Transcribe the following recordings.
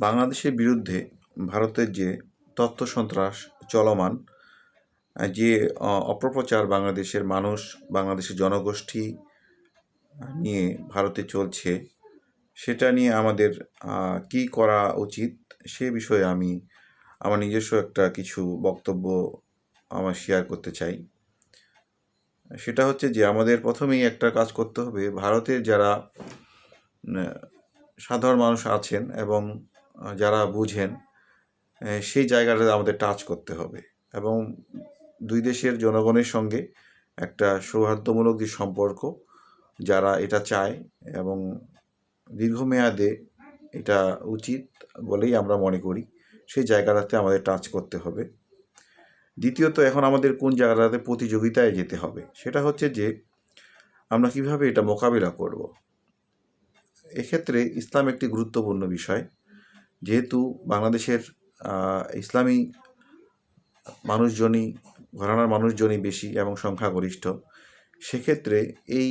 বাংলাদেশের বিরুদ্ধে ভারতের যে তথ্য সন্ত্রাস চলমান, যে অপপ্রচার বাংলাদেশের মানুষ, বাংলাদেশের জনগোষ্ঠী নিয়ে ভারতে চলছে, সেটা নিয়ে আমাদের কি করা উচিত সে বিষয়ে আমি আমার নিজস্ব একটা কিছু বক্তব্য আমার শেয়ার করতে চাই। সেটা হচ্ছে যে, আমাদের প্রথমেই একটা কাজ করতে হবে, ভারতের যারা সাধারণ মানুষ আছেন এবং যারা বুঝেন সেই জায়গাটা আমাদের টাচ করতে হবে। এবং দুই দেশের জনগণের সঙ্গে একটা সৌহার্দ্যমূলক যে সম্পর্ক, যারা এটা চায় এবং দীর্ঘমেয়াদে এটা উচিত বলেই আমরা মনে করি, সেই জায়গাটাতে আমাদের টাচ করতে হবে। দ্বিতীয়ত, এখন আমাদের কোন জায়গাটাতে প্রতিযোগিতায় যেতে হবে, সেটা হচ্ছে যে আমরা কীভাবে এটা মোকাবিলা করব। এক্ষেত্রে ইসলাম একটি গুরুত্বপূর্ণ বিষয়। যেহেতু বাংলাদেশের ইসলামী মানুষজনই, ঘরানার মানুষজনই বেশি এবং সংখ্যাগরিষ্ঠ, সেক্ষেত্রে এই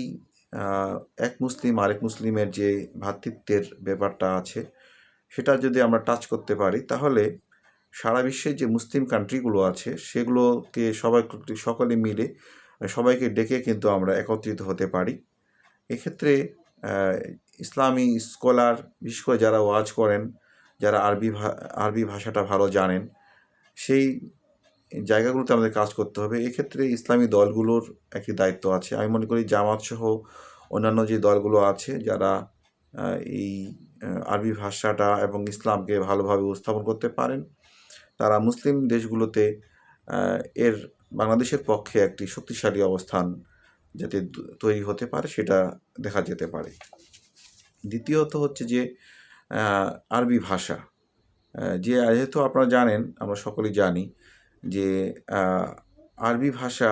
এক মুসলিম আরেক মুসলিমের যে ভ্রাতৃত্বের ব্যাপারটা আছে, সেটা যদি আমরা টাচ করতে পারি, তাহলে সারা বিশ্বের যে মুসলিম কান্ট্রিগুলো আছে, সেগুলোকে সবাই সকলে মিলে, সবাইকে ডেকে কিন্তু আমরা একত্রিত হতে পারি। এক্ষেত্রে ইসলামী স্কলার বিশেষ করে যারা ওয়াজ করেন যারা আরবি ভা- আরবি ভাষাটা ভালো জানেন, সেই জায়গাগুলোতে আমাদের কাজ করতে হবে। এক্ষেত্রে ইসলামী দলগুলোর একটি দায়িত্ব আছে। আমি মনে করি জামাত সহ অন্যান্য যে দলগুলো আছে, যারা এই আরবি ভাষাটা এবং ইসলামকে ভালোভাবে উপস্থাপন করতে পারেন, তারা মুসলিম দেশগুলোতে এর বাংলাদেশের পক্ষে একটি শক্তিশালী অবস্থান যাতে তৈরি হতে পারে, সেটা দেখা যেতে পারে। দ্বিতীয়ত হচ্ছে যে আরবি ভাষা। যে যেহেতু আপনারা জানেন, আমরা সকলেই জানি যে আরবি ভাষা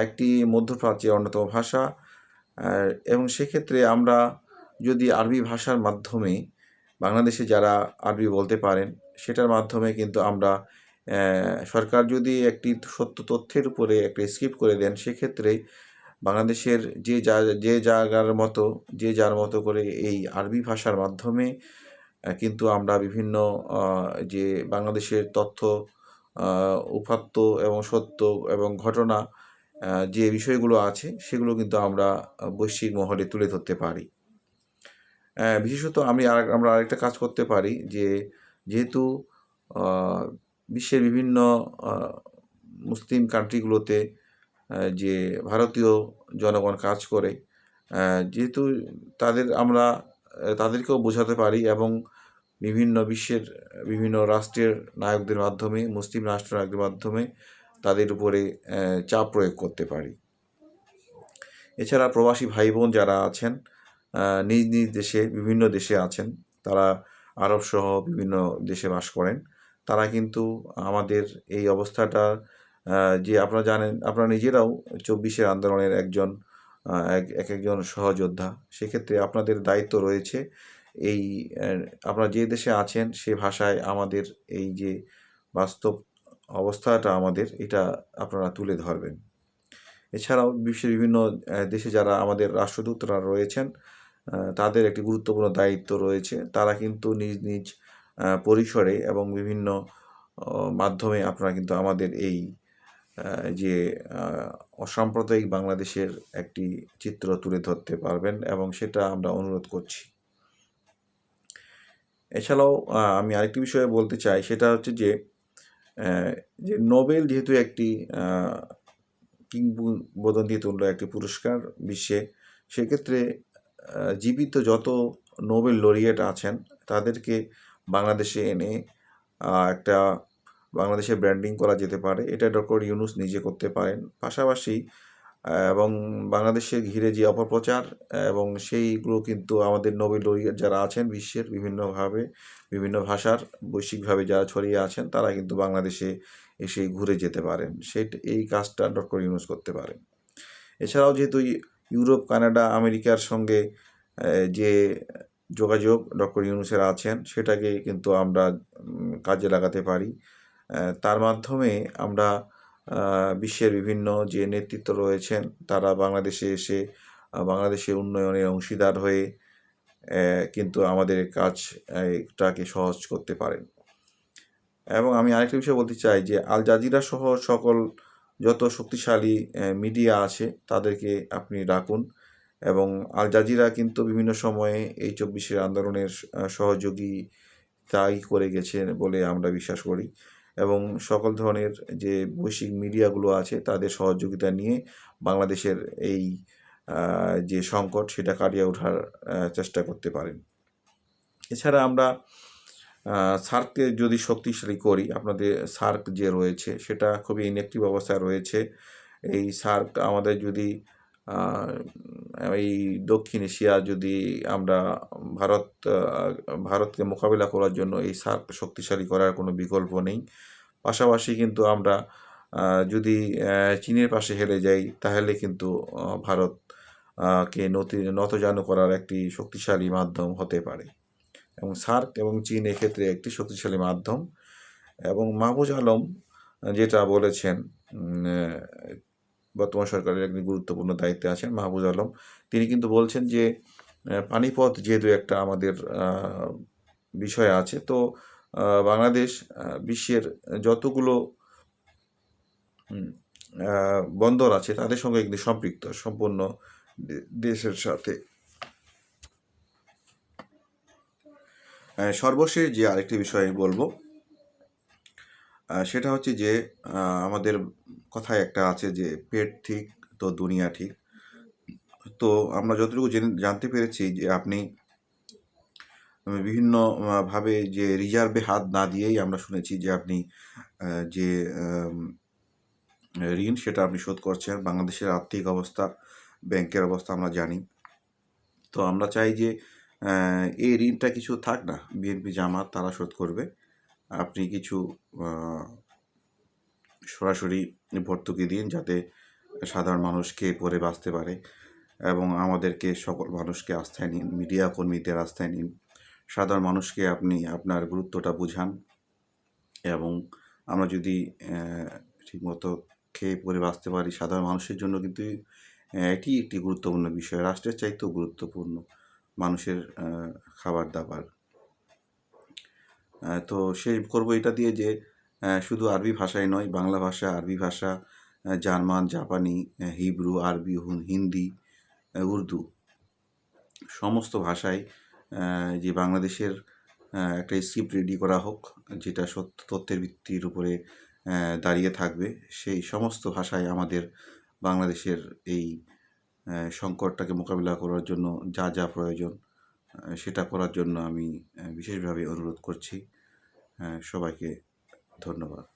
একটি মধ্যপ্রাচ্যের অন্যতম ভাষা। এবং সেক্ষেত্রে আমরা যদি আরবি ভাষার মাধ্যমে বাংলাদেশে যারা আরবি বলতে পারেন, সেটার মাধ্যমে কিন্তু আমরা সরকার যদি একটি সত্য তথ্যের উপরে একটা স্ক্রিপ্ট করে দেন, সেক্ষেত্রে বাংলাদেশের যে যা, যে জায়গার মতো, যে যার মতো করে এই আরবি ভাষার মাধ্যমে কিন্তু আমরা বিভিন্ন যে বাংলাদেশের তথ্য উপাত্ত এবং সত্য এবং ঘটনা যে বিষয়গুলো আছে, সেগুলো কিন্তু আমরা বৈশ্বিক মহলে তুলে ধরতে পারি। বিশেষত আমি আর, আমরা আরেকটা কাজ করতে পারি যে, যেহেতু বিশ্বের বিভিন্ন মুসলিম কান্ট্রিগুলোতে যে ভারতীয় জনগণ কাজ করে যেহেতু তাদের আমরা তাদেরকেও বোঝাতে পারি এবং বিভিন্ন বিশ্বের বিভিন্ন রাষ্ট্রের নায়কদের মাধ্যমে, মুসলিম রাষ্ট্রনায়কদের মাধ্যমে তাদের উপরে চাপ প্রয়োগ করতে পারি। এছাড়া প্রবাসী ভাই বোন যারা আছেন নিজ নিজ দেশে, বিভিন্ন দেশে আছেন, তারা আরব সহ বিভিন্ন দেশে বাস করেন, তারা কিন্তু আমাদের এই অবস্থাটা যে আপনারা জানেন, আপনারা নিজেরাও চব্বিশের আন্দোলনের একজন এক এক একজন সহযোদ্ধা। সেক্ষেত্রে আপনাদের দায়িত্ব রয়েছে এই আপনারা যে দেশে আছেন সে ভাষায় আমাদের এই যে বাস্তব অবস্থাটা আমাদের, এটা আপনারা তুলে ধরবেন। এছাড়াও বিশ্বের বিভিন্ন দেশে যারা আমাদের রাষ্ট্রদূতরা রয়েছেন তাদের একটি গুরুত্বপূর্ণ দায়িত্ব রয়েছে। তারা কিন্তু নিজ নিজ পরিসরে এবং বিভিন্ন মাধ্যমে আপনারা কিন্তু আমাদের এই যে অসাম্প্রদায়িক বাংলাদেশের একটি চিত্র তুলে ধরতে পারবেন এবং সেটা আমরা অনুরোধ করছি। এছাড়াও আমি আরেকটি বিষয়ে বলতে চাই, সেটা হচ্ছে যে যে নোবেল যেহেতু একটি কিংবদন্তি তুল্য একটি পুরস্কার বিশ্বে, সেক্ষেত্রে জীবিত যত নোবেল লরিয়েট আছেন, তাদেরকে বাংলাদেশে এনে একটা বাংলাদেশে ব্র্যান্ডিং করা যেতে পারে। এটা ডক্টর ইউনুস নিজে করতে পারেন। পাশাপাশি এবং বাংলাদেশে ঘিরে যে অপপ্রচার, এবং সেইগুলো কিন্তু আমাদের নোবেল যারা আছেন বিশ্বের বিভিন্নভাবে, বিভিন্ন ভাষার বৈশ্বিকভাবে যারা ছড়িয়ে আছেন, তারা কিন্তু বাংলাদেশে এসে ঘুরে যেতে পারেন। সেই এই কাজটা ডক্টর ইউনুস করতে পারেন। এছাড়াও যেহেতু ইউ- ইউরোপ, কানাডা, আমেরিকার সঙ্গে যে যোগাযোগ ডক্টর ইউনুসের আছেন, সেটাকে কিন্তু আমরা কাজে লাগাতে পারি। তার মাধ্যমে আমরা বিশ্বের বিভিন্ন যে নেতৃত্ব রয়েছেন, তারা বাংলাদেশে এসে বাংলাদেশের উন্নয়নের অংশীদার হয়ে কিন্তু আমাদের কাজ এটাকে সহজ করতে পারেন। এবং আমি আরেকটা বিষয় বলতে চাই যে, আল জাজিরা সহ সকল যত শক্তিশালী মিডিয়া আছে, তাদেরকে আপনি ডাকুন। এবং আল জাজিরা কিন্তু বিভিন্ন সময়ে এই চব্বিশের আন্দোলনের সহযোগী তাই করে গেছে বলে আমরা বিশ্বাস করি। এবং সকল ধরনের যে বৈশ্বিক মিডিয়াগুলো আছে তাদের সহযোগিতা নিয়ে বাংলাদেশের এই যে সংকট সেটা কাটিয়ে ওঠার চেষ্টা করতে পারেন। এছাড়া আমরা সার্ককে যদি শক্তিশালী করি, আপনাদের সার্ক যে রয়েছে সেটা খুবই ইনএক্টিভ অবস্থায় রয়েছে। এই সার্ক আমাদের যদি এই দক্ষিণ এশিয়া যদি আমরা ভারত ভারতকে মোকাবিলা করার জন্য এই সার্ক শক্তিশালী করার কোনো বিকল্প নেই। পাশাপাশি কিন্তু আমরা যদি চীনের পাশে হেরে যাই, তাহলে কিন্তু ভারত কে নতি, নতজানু করার একটি শক্তিশালী মাধ্যম হতে পারে। এবং সার্ক এবং চীন এক্ষেত্রে একটি শক্তিশালী মাধ্যম। এবং মাহবুজ আলম যেটা বলেছেন বর্তমান সরকারের একটি গুরুত্বপূর্ণ দায়িত্বে আছেন মাহবুজ আলম। তিনি কিন্তু বলছেন যে পানিপথ যেহেতু একটা আমাদের বিষয় আছে, তো বাংলাদেশ বিশ্বের যতগুলো বন্দর আছে তাদের সঙ্গে কিন্তু সম্পৃক্ত, সম্পূর্ণ দেশের সাথে। সর্বশেষ যে আরেকটি বিষয় বলব সেটা হচ্ছে যে আমাদের কথায় একটা আছে যে, পেট ঠিক তো দুনিয়া ঠিক। তো আমরা যতটুকু জেনে, জানতে পেরেছি যে আপনি বিভিন্ন ভাবে যে রিজার্ভে হাত না দিয়েই আমরা শুনেছি যে আপনি যে ঋণ সেটা আপনি শোধ করছেন। বাংলাদেশের আর্থিক অবস্থা, ব্যাংকের অবস্থা আমরা জানি। তো আমরা চাই যে এই ঋণটা কিছু থাক না। বিএনপি জামাত তারা শোধ করবে। আপনি কিছু সরাসরি ভর্তুকি দিন যাতে সাধারণ মানুষকে পরে বাঁচতে পারে এবং আমাদেরকে সকল মানুষকে আস্থায় নিন, মিডিয়া কর্মীদের আস্থায় নিন। সাধারণ মানুষকে আপনি আপনার গুরুত্বটা বুঝান এবং আমরা যদি ঠিকমতো খেয়ে পরে বাঁচতে পারি, সাধারণ মানুষের জন্য কিন্তু এটি একটি গুরুত্বপূর্ণ বিষয়। রাষ্ট্রের চাইতেও গুরুত্বপূর্ণ মানুষের খাবার দাবার। তো সেই করব এটা দিয়ে যে শুধু আরবি ভাষাই নয়, বাংলা ভাষা, আরবি ভাষা জার্মান, জাপানি হিব্রু, আরবি, হুন- হিন্দি উর্দু সমস্ত ভাষায় যে বাংলাদেশের একটা স্ক্রিপ্ট রেডি করা হোক, যেটা সত্য, তথ্যের ভিত্তির উপরে দাঁড়িয়ে থাকবে, সেই সমস্ত ভাষায় আমাদের বাংলাদেশের এই সংকটটাকে মোকাবিলা করার জন্য যা যা প্রয়োজন সেটা করার জন্য আমি বিশেষভাবে অনুরোধ করছি সবাইকে ধন্যবাদ।